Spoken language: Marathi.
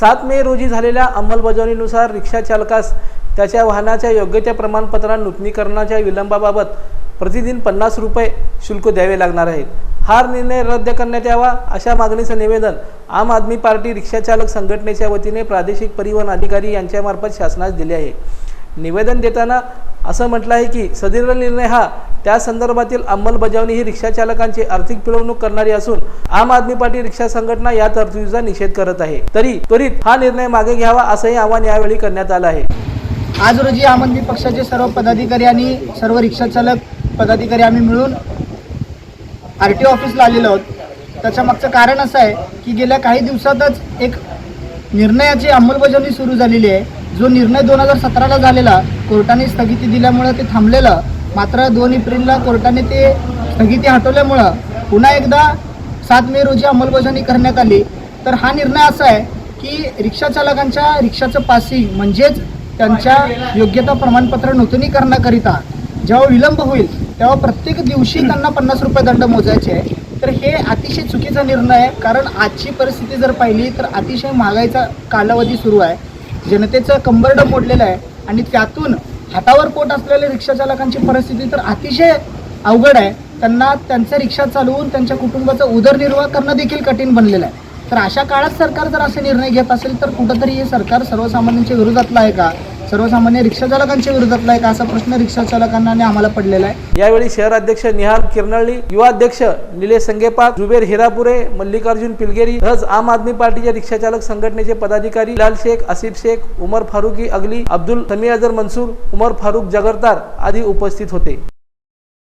सात मे रोजी झालेल्या अंमलबजावणीनुसार रिक्षा चालकास त्याच्या वाहनाच्या योग्य त्या प्रमाणपत्रा नूतनीकरणाच्या विलंबाबाबत प्रतिदिन पन्नास रुपये शुल्क द्यावे लागणार आहे हा निर्णय रद्द करण्यात यावा अशा मागणीचं निवेदन आम आदमी पार्टी रिक्षाचालक संघटनेच्या वतीने प्रादेशिक परिवहन अधिकारी यांच्यामार्फत शासनास दिले आहे. निवेदन देताना असं म्हटलं आहे की सदर निर्णय हा त्या संदर्भातील अंमलबजावणी ही रिक्षाचालकांची आर्थिक पिळवणूक करणारी असून आम आदमी पार्टी रिक्षा संघटना या तरतुदीचा निषेध करत आहे. तरी त्वरित हा निर्णय मागे घ्यावा असंही आवाहन यावेळी करण्यात आलं आहे. आज रोजी आम आदमी पक्षाचे सर्व पदाधिकारी आणि सर्व रिक्षाचालक पदाधिकारी आम्ही मिळून आर टी ऑफिसला आलेलो आहोत. त्याच्या मागचं कारण असं आहे की गेल्या काही दिवसातच एक निर्णयाची अंमलबजावणी सुरू झालेली आहे. जो निर्णय दोन हजार सतराला झालेला कोर्टाने स्थगिती दिल्यामुळं ते थांबलेलं मात्र दोन एप्रिलला कोर्टाने ते स्थगिती हटवल्यामुळं पुन्हा एकदा सात मे रोजी अंमलबजावणी करण्यात आली. तर हा निर्णय असा आहे की रिक्षाचालकांच्या रिक्षाचं पासिंग म्हणजेच त्यांच्या योग्यता प्रमाणपत्र नूतनीकरणाकरिता जेव्हा विलंब होईल तेव्हा प्रत्येक दिवशी त्यांना पन्नास रुपये दंड मोजायचे आहे. तर हे अतिशय चुकीचा निर्णय आहे कारण आजची परिस्थिती जर पाहिली तर अतिशय महागाईचा कालावधी सुरू आहे. जनतेचं कंबरडं मोडलेलं आहे. आणि त्यातून हातावर पोट असलेल्या रिक्षाचालकांची परिस्थिती तर अतिशय अवघड आहे. त्यांना त्यांचं रिक्षा चालवून त्यांच्या कुटुंबाचा उदरनिर्वाह करणं देखील कठीण बनलेलं आहे. तर अशा काळात सरकार जर असे निर्णय घेत असेल तर कुठंतरी हे सरकार सर्वसामान्यांच्या विरोधातलं आहे का? सर्वसामान्य रिक्षाचालकांच्या विरोधातला आहे का? असा प्रश्न रिक्षाचालकांना आणि आम्हाला पडलेला आहे. यावेळी शहर अध्यक्ष निहाल किरनळी युवा अध्यक्ष निलेश संगेपाल जुबेर हिरापुरे मल्लिकार्जुन पिलगेरी तसंच आम आदमी पार्टीच्या रिक्षाचालक संघटनेचे पदाधिकारी लाल शेख आसिफ शेख उमर फारुकी अगली अब्दुल समी अजर मनसूर उमर फारुक जगरतार आदी उपस्थित होते.